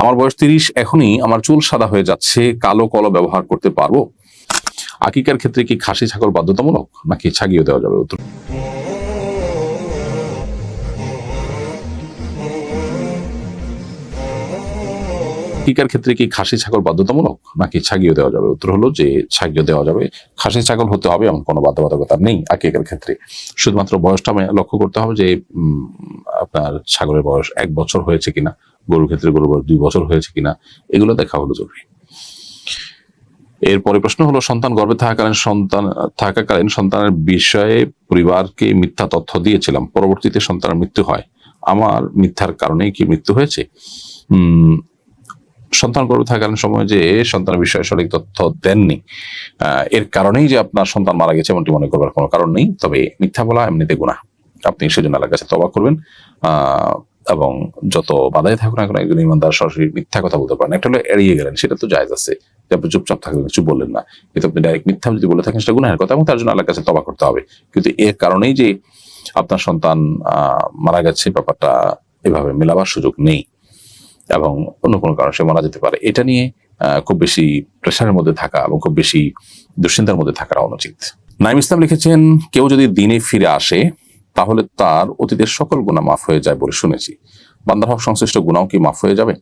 আমার বয়স তিরিশ, এখনই আমার চুল সাদা হয়ে যাচ্ছে, কালো কলো ব্যবহার করতে পারব? আকিকার ক্ষেত্রে কি খাসি ছাগল বাধ্যতামূলক, নাকি ছাগিয়ে দেওয়া যাবে উত্তর? আকিকার ক্ষেত্রে কি খাসি ছাগল বাধ্যতামূলক, নাকি ছাগিয়ে দেওয়া যাবে? উত্তর হলো যে ছাগিয়ে দেওয়া যাবে। খাসি ছাগল হতে হবে এমন কোনো বাধ্যবাধকতা নেই আকিকার ক্ষেত্রে। শুধুমাত্র বয়সটা লক্ষ্য করতে হবে যে আপনার ছাগলের বয়স এক বছর হয়েছে কিনা। গরুর ক্ষেত্রে গরুর বয়স দুই বছর হয়েছে কিনা, এগুলো দেখা হলো জরুরি। এরপরে প্রশ্ন হলো, সন্তান গর্ভে থাকাকালীন সন্তান, থাকাকালীন সন্তানের বিষয়ে পরিবারকে মিথ্যা তথ্য দিয়েছিলাম, পরবর্তীতে সন্তানের মৃত্যু হয়। আমার মিথ্যার কারণেই কি মৃত্যু হয়েছে? সন্তান গর্ভে থাকাকালীন সময় যে সন্তানের বিষয়ে সঠিক তথ্য দেননি এর কারণেই যে আপনার সন্তান মারা গেছে এমনটি মনে করবার কোনো কারণ নেই, তবে মিথ্যা বলা এমনিতে গুণা আপনি সেজন্য আল্লাহর কাছে তবা করবেন। এবং যত বাধাই থাকুন না কেন একজন ইমানদার সরাসরি মিথ্যা কথা বলতে পারেন একটা হলো এড়িয়ে গেলেন, সেটা তো জায়জ আছে। আপনি চুপচাপ থাকলেন কিছু বললেন না। কিন্তু আপনি ডাইরেক্ট মিথ্যা যদি বলে থাকেন, সেটা গুনাহের কথা এবং তার জন্য আল্লাহর কাছে তবা করতে হবে। কিন্তু এর কারণেই যে আপনার সন্তান মারা গেছে, ব্যাপারটা এভাবে মেলাবার সুযোগ নেই এবং অন্য কোনো কারণে সে মারা যেতে পারে। এটা নিয়ে খুব বেশি প্রেশারের মধ্যে থাকা এবং খুব বেশি দুশ্চিন্তার মধ্যে থাকা অনুচিত। নাইম ইসলাম লিখেছেন, কেউ যদি দিনে ফিরে আসে তাহলে তার অতীতের সকল গুণা মাফ হয়ে যায় বলে শুনেছি। বান্দার হক সংশ্লিষ্ট গুণাও কি মাফ হয়ে যাবে?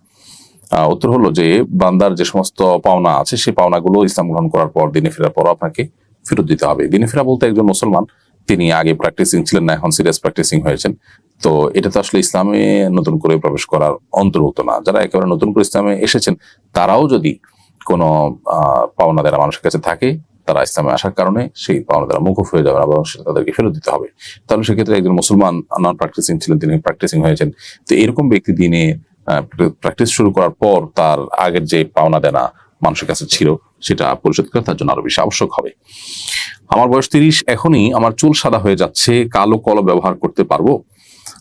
উত্তর হলো যে, বান্দার যে সমস্ত পাওনা আছে, সেই পাওনাগুলো ইসলাম গ্রহণ করার পর, দিনে ফেরার পর আপনাকে ফেরত দিতে হবে। দিনে ফেরা বলতে একজন মুসলমান, তিনি আগে প্র্যাকটিসিং ছিলেন না, এখন সিরিয়াস প্র্যাকটিসিং হয়েছেন। তো এটা তো আসলে ইসলামে নতুন করে প্রবেশ করার অন্তর্ভুক্ত না। যারা একেবারে নতুন করে ইসলামে এসেছেন, তারাও যদি কোনো পাওনা দেওয়া মানুষের কাছে থাকে তারা ইসলামে আসার কারণে সেই পাওনা দ্বারা মুখোফ হয়ে যাবে না, বরং সেটা তাদেরকে ফেরত দিতে হবে। তাহলে সেক্ষেত্রে একজন মুসলমান নন প্র্যাকটিসিং ছিলেন, তিনি প্র্যাকটিসিং হয়েছেন। তো এরকম ব্যক্তি দিনে প্র্যাকটিস শুরু করার পর তার আগের যে পাওনা দেনা মানুষের কাছে ছিল, সেটা পরিশোধ করা তার জন্য আরও বেশি আবশ্যক হবে। আমার বয়স তিরিশ, এখনই আমার চুল সাদা হয়ে যাচ্ছে, কালো কলম ব্যবহার করতে পারব।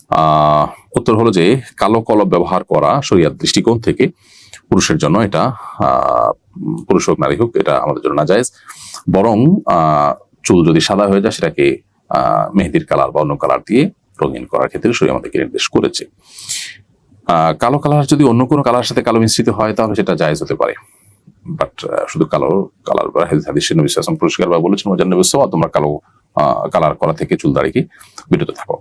আহ, উত্তর হলো যে কালো কলম ব্যবহার করা শরিয়ার দৃষ্টিকোণ থেকে পুরুষের জন্য এটা, আহ, পুরুষ হোক, নারী হোক, এটা আমাদের জন্য না যায় বরং চুল যদি সাদা হয়ে যায়, সেটাকে মেহেদির কালার বা অন্য কালার দিয়ে রঙিন করার ক্ষেত্রে শরীর আমাদেরকে নির্দেশ করেছে। কালো কালার যদি অন্য কোনো কালার সাথে কালো মিশ্রিত হয়, তাহলে সেটা জায়েজ হতে পারে। বাট শুধু কালো কালার বা হাদিস হাদিসের নবী ওয়াসাল্লাম পরিষ্কার ভাবে বলেছেন ওয়াজান নবী তোমরা কালো কালার করা থেকে চুল দাড়িকে বিরত থাকো।